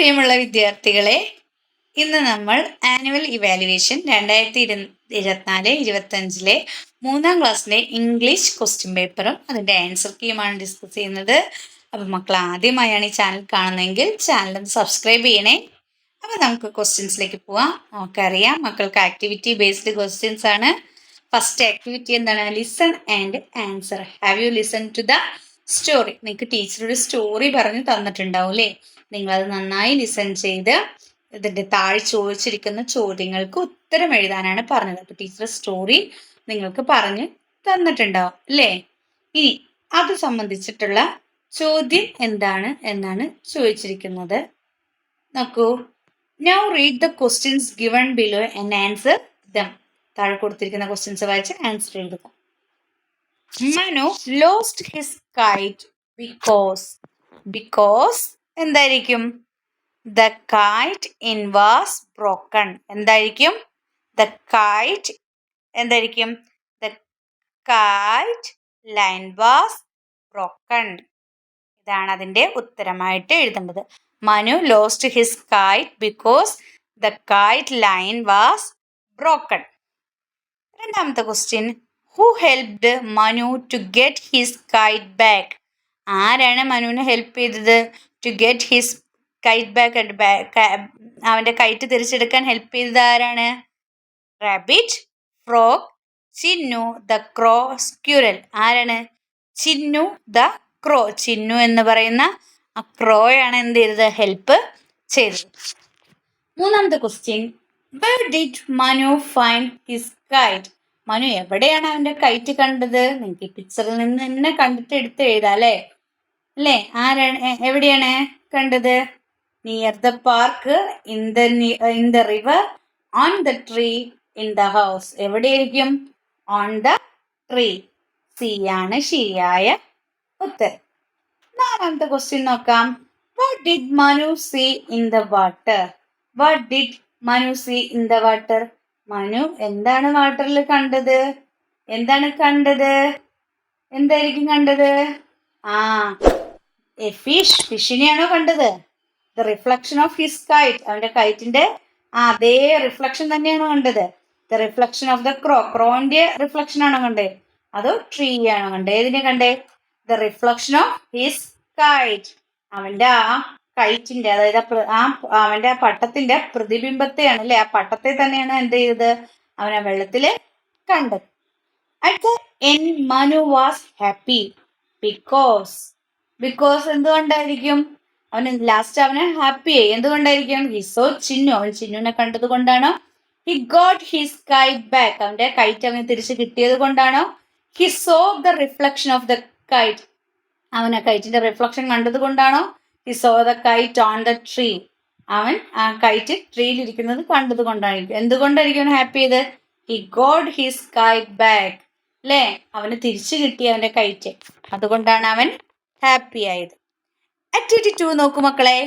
പ്രിയമുള്ള വിദ്യാർത്ഥികളെ ഇന്ന് നമ്മൾ ആനുവൽ ഇവാലുവേഷൻ രണ്ടായിരത്തി ഇരു ഇരുപത്തിനാല് ഇരുപത്തഞ്ചിലെ മൂന്നാം ക്ലാസ്സിലെ ഇംഗ്ലീഷ് ക്വസ്റ്റ്യൻ പേപ്പറും അതിന്റെ ആൻസർ കീയുമാണ് ഡിസ്കസ് ചെയ്യുന്നത്. അപ്പം മക്കൾ ആദ്യമായാണ് ഈ ചാനൽ കാണുന്നതെങ്കിൽ ചാനൽ ഒന്ന് സബ്സ്ക്രൈബ് ചെയ്യണേ. അപ്പോൾ നമുക്ക് ക്വസ്റ്റ്യൻസിലേക്ക് പോവാം. നമുക്കറിയാം മക്കൾക്ക് ആക്ടിവിറ്റി ബേസ്ഡ് ക്വസ്റ്റ്യൻസ് ആണ്. ഫസ്റ്റ് ആക്ടിവിറ്റി എന്താണ്? Listen and answer have you listen to the story നിങ്ങൾക്ക് ടീച്ചർ ഒരു സ്റ്റോറി പറഞ്ഞ് തന്നിട്ടുണ്ടാവും അല്ലേ അത് നന്നായി ലിസൺ ചെയ്ത് ഇതിന്റെ താഴെ ചോദിച്ചിരിക്കുന്ന ചോദ്യങ്ങൾക്ക് ഉത്തരം എഴുതാനാണ് പറഞ്ഞത്. അപ്പൊ ടീച്ചർ സ്റ്റോറി നിങ്ങൾക്ക് പറഞ്ഞ് തന്നിട്ടുണ്ടാവും അല്ലേ ഇനി അത് സംബന്ധിച്ചിട്ടുള്ള ചോദ്യം എന്താണ് എന്നാണ് ചോദിച്ചിരിക്കുന്നത്. നോക്കൂ. Now read the questions given below and answer them താഴെ കൊടുത്തിരിക്കുന്ന ക്വസ്റ്റ്യൻസ് വായിച്ച് ആൻസർ എഴുതുക. Manu lost his kite because because എന്തായിരിക്കും? The kite in was broken എന്തായിരിക്കും? ദ കൈറ്റ് എന്തായിരിക്കും? The kite line was broken ഇതാണ് അതിന്റെ ഉത്തരമായിട്ട് എഴുതേണ്ടത്. Manu lost his kite because the kite line was broken രണ്ടാമത്തെ question who helped Manu to get his kite back ആരാണ് മനുവിനെ help ചെയ്തത് to get his kite back അവന്റെ കൈറ്റ് തിരിച്ചെടുക്കാൻ ഹെൽപ്പ് ചെയ്തത് ആരാണ്? Rabbit frog Chinnu the crow squirrel ആരാണ്? Chinnu the ക്രോ ചിന്നു എന്ന് പറയുന്ന ആ ക്രോയാണ് എന്ത് ചെയ്തത്? ഹെൽപ്പ് ചെയ്തത്. മൂന്നാമത്തെ question where did Manu find his kite Manu എവിടെയാണ് അവന്റെ കൈറ്റ് കണ്ടത്? നിങ്ങൾക്ക് പിക്ചറിൽ നിന്ന് തന്നെ കണ്ടിട്ട് എടുത്ത് എഴുതാം അല്ലേ? അല്ലേ? ആരാണ്? എവിടെയാണ് കണ്ടത്? Near the park in the in the river on the tree in the house എവിടെയായിരിക്കും? ഓൺ ദ ട്രീ സി ആണ് ശരിയായ ഉത്തരം. നാലാമത്തെ ക്വസ്റ്റ്യൻ നോക്കാം. What did Manu see in the water what did Manu see in the water Manu എന്താണ് വാട്ടറിൽ കണ്ടത്? എന്താണ് കണ്ടത്? എന്തായിരിക്കും കണ്ടത്? ആ എ ഫിഷ് ഫിഷിനെയാണോ കണ്ടത്? The reflection of his kite അവന്റെ കൈറ്റിന്റെ ആ അതേ റിഫ്ലക്ഷൻ തന്നെയാണോ കണ്ടത്? The reflection of the crow ക്രോന്റെ reflection ആണോ കണ്ടേ? അതോ ട്രീ ആണോ കണ്ടേ? ഏതിനെ കണ്ടേ? The reflection of his kite അവന്റെ ആ കൈറ്റിന്റെ അതായത് ആ അവന്റെ പട്ടത്തിന്റെ പ്രതിബിംബത്തെയാണ് അല്ലെ ആ പട്ടത്തെ തന്നെയാണ് എന്ത് ചെയ്തത്? അവനെ വെള്ളത്തിൽ കണ്ടത്. അടുത്ത N Manu was happy because because എന്തുകൊണ്ടായിരിക്കും? അവന് ലാസ്റ്റ് അവനെ ഹാപ്പി ആയി എന്തുകൊണ്ടായിരിക്കും? He saw Chinnu. അവൻ ചിന്നുവിനെ കണ്ടത് കൊണ്ടാണോ? He got his kite back അവന്റെ കൈറ്റ് അവന് തിരിച്ച് കിട്ടിയത് കൊണ്ടാണോ? He saw the reflection of the kite അവനെ കൈറ്റിന്റെ റിഫ്ലക്ഷൻ കണ്ടത് കൊണ്ടാണോ? He saw the kite on the tree അവൻ ആ കൈറ്റ് ട്രീയിൽ ഇരിക്കുന്നത് കണ്ടത് കൊണ്ടായിരിക്കും എന്തുകൊണ്ടായിരിക്കും അവൻ ഹാപ്പി ചെയ്ത് he got his kite back അല്ലേ അവന് തിരിച്ചു കിട്ടി അവന്റെ കൈറ്റ് അതുകൊണ്ടാണ് അവൻ ഹാപ്പി ആയത്. ആക്ടിവിറ്റി ടു നോക്കൂ മക്കളെ.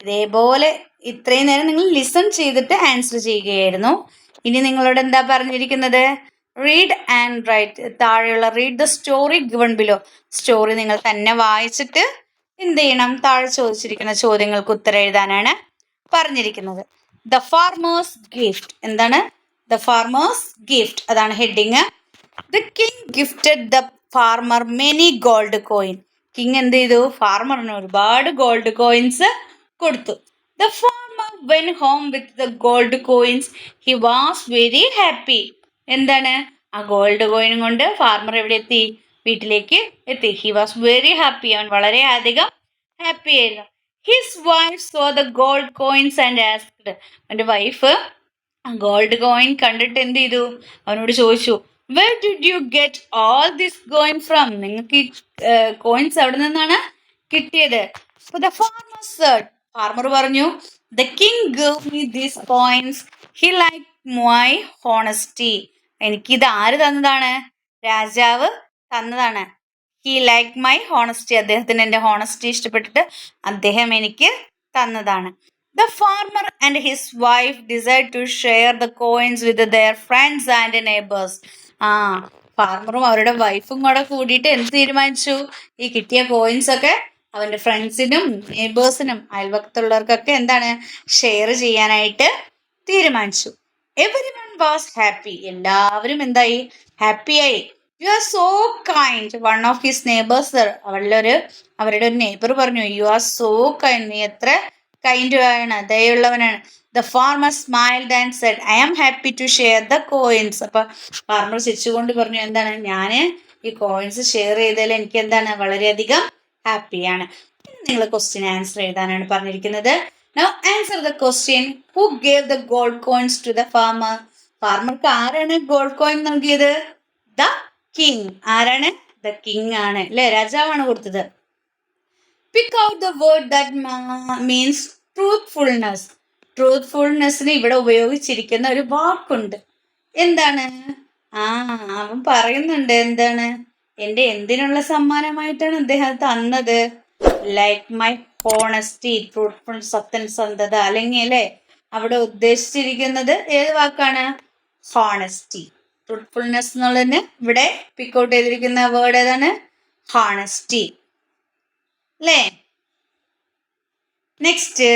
ഇതേപോലെ ഇത്രയും നേരം നിങ്ങൾ ലിസൺ ചെയ്തിട്ട് ആൻസർ ചെയ്യുകയായിരുന്നു. ഇനി നിങ്ങളോട് എന്താ പറഞ്ഞിരിക്കുന്നത്? റീഡ് ആൻഡ് റൈറ്റ് താഴെയുള്ള read the story given below story നിങ്ങൾ തന്നെ വായിച്ചിട്ട് എന്ത് ചെയ്യണം താഴെ ചോദിച്ചിരിക്കുന്ന ചോദ്യങ്ങൾക്ക് ഉത്തരം എഴുതാനാണ് പറഞ്ഞിരിക്കുന്നത്. ദ ഫാർമേഴ്സ് ഗിഫ്റ്റ് എന്താണ്? ദ ഫാർമേഴ്സ് ഗിഫ്റ്റ് അതാണ് heading the king gifted the farmer many gold coin king എന്ത് ചെയ്തു? ഫാർമറിന് ഒരുപാട് ഗോൾഡ് കോയിൻസ് കൊടുത്തു. The farmer went home with the gold coins he was very happy എന്താണ്? ആ ഗോൾഡ് കോയിൻ കൊണ്ട് ഫാർമർ എവിടെ എത്തി? വീട്ടിലേക്ക് എത്തി. ഹി വാസ് വെരി ഹാപ്പി അവൻ വളരെ അധികം ഹാപ്പി ആയിരുന്നു. His wife saw the gold coins and asked അവന്റെ വൈഫ് ഗോൾഡ് കോയിൻ കണ്ടിട്ട് എന്ത് ചെയ്തു? അവനോട് ചോദിച്ചു where did you get all this going from നിങ്ങൾക്ക് ഈ കോയിൻസ് എവിടെ നിന്നാണ് കിട്ടിയത്. ഫാർമർ പറഞ്ഞു the king gave me these coins he like my honesty ഇത് ആര് തന്നതാണ്? രാജാവ് തന്നതാണ്. ഹി ലൈക്ക് മൈ ഹോണസ്റ്റി അദ്ദേഹത്തിന് എന്റെ ഹോണസ്റ്റി ഇഷ്ടപ്പെട്ടിട്ട് അദ്ദേഹം എനിക്ക് തന്നതാണ്. The farmer and his wife decide to share the coins with their friends and neighbours ആ ഫാർമറും അവരുടെ വൈഫും കൂടെ കൂടിയിട്ട് എന്ത് തീരുമാനിച്ചു? ഈ കിട്ടിയ കോയിൻസ് ഒക്കെ അവന്റെ ഫ്രണ്ട്സിനും നെയ്ബേഴ്സിനും അയൽവക്കത്തുള്ളവർക്കൊക്കെ എന്താണ്? ഷെയർ ചെയ്യാനായിട്ട് തീരുമാനിച്ചു. എവരി വൺ വാസ് ഹാപ്പി എല്ലാവരും എന്തായി? ഹാപ്പിയായി you are so kind one of his neighbours അവളുടെ ഒരു അവരുടെ ഒരു നെയ്ബർ പറഞ്ഞു യു ആർ സോ കൈൻഡ് നീ എത്ര കൈൻഡ് ആണ് ദയുള്ളവനാണ് the farmer smiled and said I am happy to share the coins അപ്പൊ ഫാർമർ ചിരിച്ചുകൊണ്ട് പറഞ്ഞു എന്താണ്? ഞാൻ ഈ കോയിൻസ് ഷെയർ ചെയ്തതിൽ എനിക്ക് എന്താണ്? വളരെയധികം ഹാപ്പിയാണ് നിങ്ങൾ ക്വസ്റ്റ്യൻ ആൻസർ എഴുതാനാണ് പറഞ്ഞിരിക്കുന്നത്. Now answer the question who gave the gold coins to the farmer ഫാർമർക്ക് ആരാണ് ഗോൾഡ് കോയിൻ നൽകിയത്? ദ കിങ് ആരാണ്? ദ കിങ് ആണ്. അല്ലെ രാജാവാണ് കൊടുത്തത്. Pick out the word that means truthfulness ട്രൂത്ത്ഫുൾനെസ്സിന് ഇവിടെ ഉപയോഗിച്ചിരിക്കുന്ന ഒരു വാക്കുണ്ട്. എന്താണ്? ആ അവൻ പറയുന്നുണ്ട് എന്താണ്? എന്റെ എന്തിനുള്ള സമ്മാനമായിട്ടാണ് അദ്ദേഹം തന്നത്? ലൈക്ക് മൈ ഹോണസ്റ്റി ട്രൂത്ത്ഫുൾ സത്യസന്ധത അല്ലെങ്കിൽ അല്ലെ? അവിടെ ഉദ്ദേശിച്ചിരിക്കുന്നത് ഏത് വാക്കാണ്? ഹോണസ്റ്റി ട്രൂത്ത്ഫുൾനെസ് എന്നുള്ളതിന് ഇവിടെ പിക്ക് ഔട്ട് ചെയ്തിരിക്കുന്ന വേർഡ് ഏതാണ്? ഹോണസ്റ്റി അല്ലേ? Next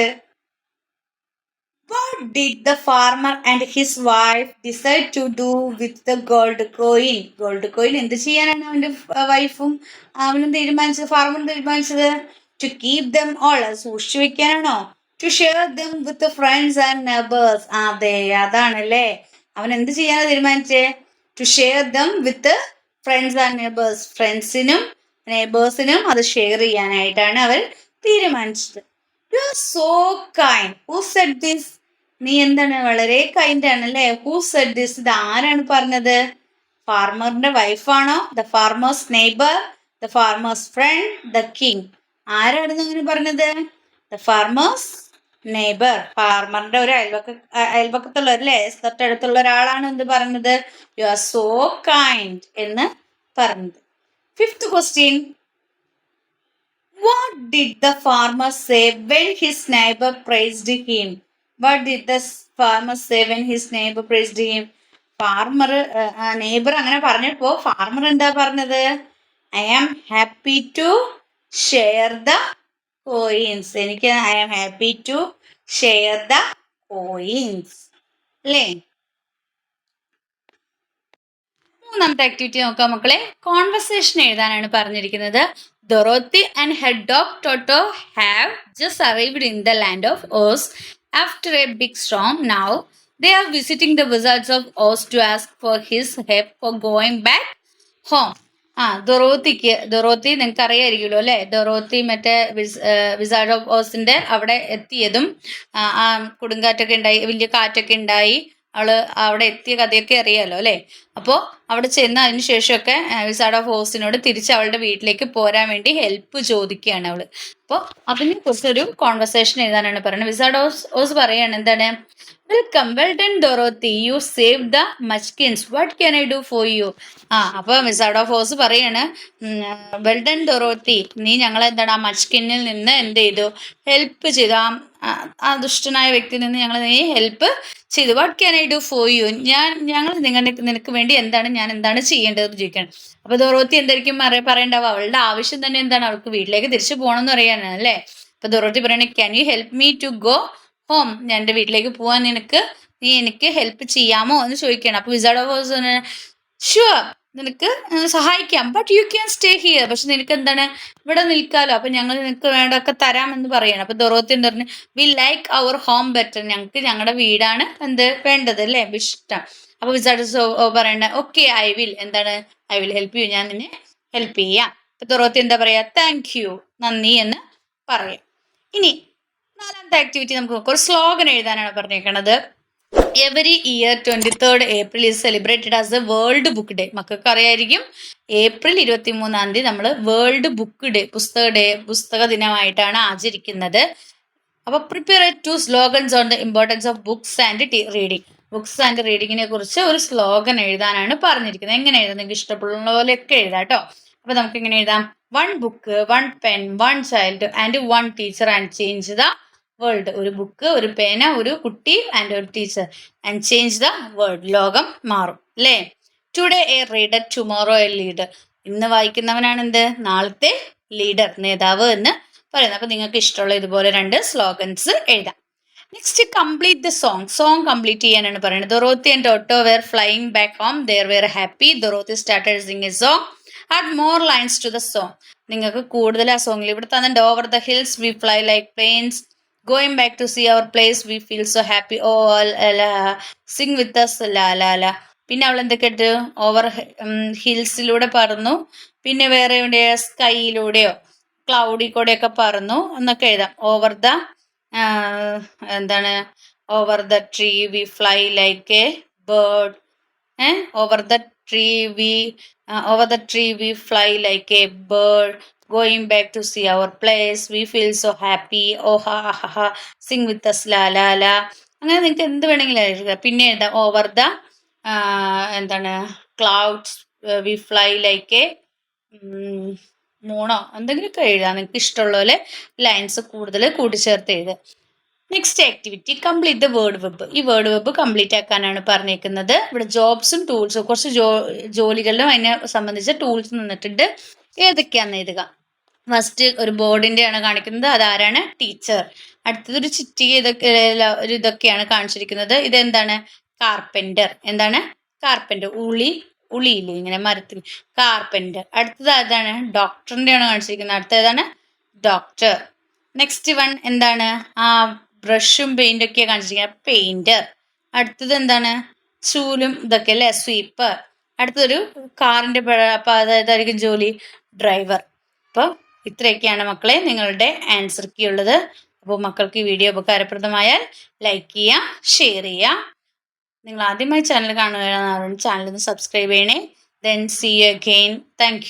what did the farmer and his wife decide to do with the gold coin gold coin എന്ത് ചെയ്യാനാണ് അവന്റെ വൈഫും അവനും തീരുമാനിച്ചത്? ഫാർമറും തീരുമാനിച്ചത് ടു കീപ് ദം ഓൾ സൂക്ഷിച്ചു വെക്കാനാണോ? To share them with friends and neighbours അതെ അതാണല്ലേ? അവൻ എന്ത് ചെയ്യാനാണ് തീരുമാനിച്ചേ? To share them with friends and neighbours ഫ്രണ്ട്സിനും നെബേഴ്സിനും അത് ഷെയർ ചെയ്യാനായിട്ടാണ് അവൻ തീരുമാനിച്ചത്. You are so kind who said this നീ എന്താണ് വളരെ കൈൻഡ് ആണ് അല്ലേ ഹു സെഡ് ദിസ് ഇത് ആരാണ് പറഞ്ഞത്? ഫാർമറിന്റെ വൈഫാണോ the farmer's neighbour the farmer's friend the king ആരായിരുന്നു അങ്ങനെ പറഞ്ഞത്? ദ ഫാർമേഴ്സ് നെയ്ബർ ഫാർമറിന്റെ ഒരു അയൽവക്ക അയൽവക്കത്തുള്ള അല്ലേ തൊട്ടടുത്തുള്ള ഒരാളാണ് എന്ത് പറഞ്ഞത് യു ആർ സോ കൈൻഡ് എന്ന് പറഞ്ഞത് fifth question what did the farmer say when his neighbor praised him? What did the farmer say when his neighbor praised him? Farmer neighbour അങ്ങനെ പറഞ്ഞപ്പോ ഫാർമർ എന്താ പറഞ്ഞത്? I am happy to share the coins എനിക്ക് I am happy to share the coins അല്ലേ? മൂന്നാമത്തെ activity നോക്കാം മക്കളെ. Conversation എഴുതാനാണ് പറഞ്ഞിരിക്കുന്നത്. Dorothy and her dog Toto have just arrived in the land of Oz after a big strong now they are visiting the wizards of Oz to ask for his help for going back home ആ ദൊറോത്തിക്ക് Dorothy നിങ്ങൾക്ക് അറിയായിരിക്കുമല്ലോ അല്ലെ? Dorothy മറ്റേ wizard of അവിടെ എത്തിയതും ആ കൊടുങ്കാറ്റൊക്കെ ഉണ്ടായി വലിയ കാറ്റൊക്കെ ഉണ്ടായി. അവൾ അവിടെ എത്തിയ കഥയൊക്കെ അറിയാലോ അല്ലേ? അപ്പോൾ അവിടെ ചെന്ന് അതിന് ശേഷമൊക്കെ വിസാഡ് ഓഫ് ഹോസിനോട് തിരിച്ച് അവളുടെ വീട്ടിലേക്ക് പോരാൻ വേണ്ടി ഹെൽപ്പ് ചോദിക്കുകയാണ് അവൾ അപ്പോൾ അതിനെ കുറിച്ചൊരു കോൺവെർസേഷൻ എഴുതാനാണ് പറയുന്നത്. വിസാഡ് ഓസ് ഓസ് പറയാണ് എന്താണ്? Welcome well done Dorothy you save the Munchkins what can I do for you ആ അപ്പോൾ മിസാഡ് ഓഫ് ഹോസ് പറയാണ് വെൽ ഡൊറോത്തി നീ ഞങ്ങളെ എന്താണ് ആ മച്കിന്നിൽ നിന്ന് എന്ത് ചെയ്തു? ഹെൽപ്പ് ചെയ്തു. ആ ആ- ദുഷ്ടനായ വ്യക്തിയിൽ നിന്ന് ഞങ്ങൾ നീ ഹെൽപ്പ് ചെയ്തു. What can I do for you ഞാൻ ഞങ്ങൾ നിങ്ങളുടെ നിനക്ക് വേണ്ടി എന്താണ് ഞാൻ എന്താണ് ചെയ്യേണ്ടതെന്ന് ചോദിക്കണം അപ്പൊ ദൊറോത്തി എന്തായിരിക്കും അറിയ പറയണ്ടാവുക? അവളുടെ ആവശ്യം തന്നെ എന്താണ്? അവൾക്ക് വീട്ടിലേക്ക് തിരിച്ചു പോകണം എന്ന് പറയാനാണ് അല്ലേ? അപ്പൊ ദൊറോത്തി പറയണേ can you help me to go home ഞാൻ എന്റെ വീട്ടിലേക്ക് പോകാൻ നിനക്ക് നീ എനിക്ക് ഹെൽപ്പ് ചെയ്യാമോ? എന്ന് ചോദിക്കണം അപ്പൊ വിസാർഡ് ഓഫ് ഷുവർ നിനക്ക് സഹായിക്കാം. But you can stay here പക്ഷെ നിനക്ക് എന്താണ്? ഇവിടെ നിൽക്കാലോ. അപ്പൊ ഞങ്ങൾ നിനക്ക് വേണ്ടതൊക്കെ എന്ന് പറയണം. അപ്പൊ ദൊറോത്തി എന്ന് പറഞ്ഞു we like our home better ഞങ്ങൾക്ക് ഞങ്ങളുടെ വീടാണ് എന്ത് വേണ്ടത് അല്ലേ? ഇഷ്ടം. അപ്പൊ വിസാർഡ് പറയണ്ട ഓക്കെ ഐ വിൽ എന്താണ്? ഐ വിൽ ഹെൽപ്പ് യു ഞാൻ നിന്നെ ഹെൽപ്പ് ചെയ്യാം. അപ്പൊ ദൊറോത്തി എന്താ പറയാ? താങ്ക് യു നന്ദി എന്ന് പറയാം. ഇനി നാലാമത്തെ ആക്ടിവിറ്റി നമുക്ക് ഒരു സ്ലോഗൻ എഴുതാനാണ് പറഞ്ഞേക്കണത്. Every year twenty third April is celebrated as a world book day മക്കൾക്ക് അറിയായിരിക്കും ഏപ്രിൽ ഇരുപത്തി മൂന്നാം തീയതി നമ്മൾ വേൾഡ് ബുക്ക് ഡേ പുസ്തക ഡേ പുസ്തക ദിനമായിട്ടാണ് ആചരിക്കുന്നത്. അപ്പോൾ prepare to slogans on the importance of books and reading books and റീഡിങ്ങിനെ കുറിച്ച് ഒരു സ്ലോഗൻ എഴുതാനാണ് പറഞ്ഞിരിക്കുന്നത്. എങ്ങനെ എഴുതാം? നിങ്ങൾക്ക് ഇഷ്ടപ്പെടുന്ന പോലെയൊക്കെ എഴുതാം കേട്ടോ. അപ്പോൾ നമുക്ക് എങ്ങനെ എഴുതാം. One book one pen one child and one teacher and change the world ഒരു ബുക്ക് ഒരു പേന ഒരു കുട്ടി ആൻഡ് ഒരു teacher and change the world ലോകം മാറും. അല്ലേ today a reader tomorrow a leader ഇന്ന് വായിക്കുന്നവനാണ് എന്ത് നാളത്തെ ലീഡർ നേതാവ് എന്ന് പറയുന്നത്. അപ്പൊ നിങ്ങൾക്ക് ഇഷ്ടമുള്ള ഇതുപോലെ രണ്ട് സ്ലോഗൻസ് എഴുതാം. Next complete the song song complete ചെയ്യാനാണ് പറയുന്നത്. Dorothy and Toto were flying back home they were happy Dorothy started sing a song add more lines to the song നിങ്ങൾക്ക് കൂടുതൽ ആ സോങ്ങിൽ ഇവിടെ തന്നെ over the hills we fly like planes going to see our place, we feel so happy. Oh, la, sing with us, la, la, la. പിന്നെ അവൾ എന്തൊക്കെ ഇട്ട്? ഓവർ ഹിൽസിലൂടെ പറന്നു പിന്നെ വേറെ എവിടെയോ? സ്കൈയിലൂടെയോ ക്ലൗഡി കൂടെയൊക്കെ പറന്നു എന്നൊക്കെ എഴുതാം. ഓവർ ദ എന്താണ്? Over the tree we fly like a bird ഏ? Over the tree we over the tree we fly like a bird going back to see our place. We feel so happy. oh ha ha ha sing with us la la la അങ്ങനെ നിങ്ങൾക്ക് എന്ത് വേണമെങ്കിലും എഴുതുക പിന്നെ എഴുതാം over the എന്താണ്? Clouds we fly like a മൂണോ? എന്തെങ്കിലുമൊക്കെ എഴുതാം. നിങ്ങൾക്ക് ഇഷ്ടമുള്ള പോലെ ലൈൻസ് കൂടുതൽ കൂട്ടിച്ചേർത്ത് എഴുതുക. Next activity complete the word web ഈ വേർഡ് വെബ് കംപ്ലീറ്റ് ആക്കാനാണ് പറഞ്ഞേക്കുന്നത്. ഇവിടെ ജോബ്സും ടൂൾസും കുറച്ച് ജോ ജോലികളിലും അതിനെ സംബന്ധിച്ച ടൂൾസ് നിന്നിട്ടുണ്ട്. ഏതൊക്കെയാണെന്ന് എഴുതുക. ഫസ്റ്റ് ഒരു ബോർഡിന്റെ ആണ് കാണിക്കുന്നത്. അതാരാണ്? ടീച്ചർ അടുത്തത് ഒരു ചിറ്റി ഇതൊക്കെ ഒരു ഇതൊക്കെയാണ് കാണിച്ചിരിക്കുന്നത്. ഇതെന്താണ്? കാർപ്പന്റർ എന്താണ്? കാർപ്പന്റർ ഉളി ഉളിയില്ലേ? ഇങ്ങനെ മരത്തിൽ കാർപ്പന്റർ അടുത്തത് അതാണ് ഡോക്ടറിന്റെ ആണ് കാണിച്ചിരിക്കുന്നത്. അടുത്ത ഏതാണ്? ഡോക്ടർ നെക്സ്റ്റ് വൺ എന്താണ്? ആ ബ്രഷും പെയിന്റൊക്കെ കാണിച്ചിരിക്കുന്നത്. പെയിന്റർ അടുത്തത് എന്താണ്? ചൂലും ഇതൊക്കെ അല്ലേ സ്വീപ്പർ അടുത്തതൊരു കാറിന്റെ അപ്പൊ അതായതായിരിക്കും ജോലി ഡ്രൈവർ. അപ്പോൾ ഇത്രയൊക്കെയാണ് മക്കളെ നിങ്ങളുടെ ആൻസർ കീ ഉള്ളത്. അപ്പോൾ മക്കൾക്ക് ഈ വീഡിയോ ഉപകാരപ്രദമായാൽ ലൈക്ക് ചെയ്യുക ഷെയർ ചെയ്യുക നിങ്ങൾ ആദ്യമായി ചാനൽ കാണുകയാണെന്ന് ചാനൽ ഒന്ന് സബ്സ്ക്രൈബ് ചെയ്യണേ. Then see you again thank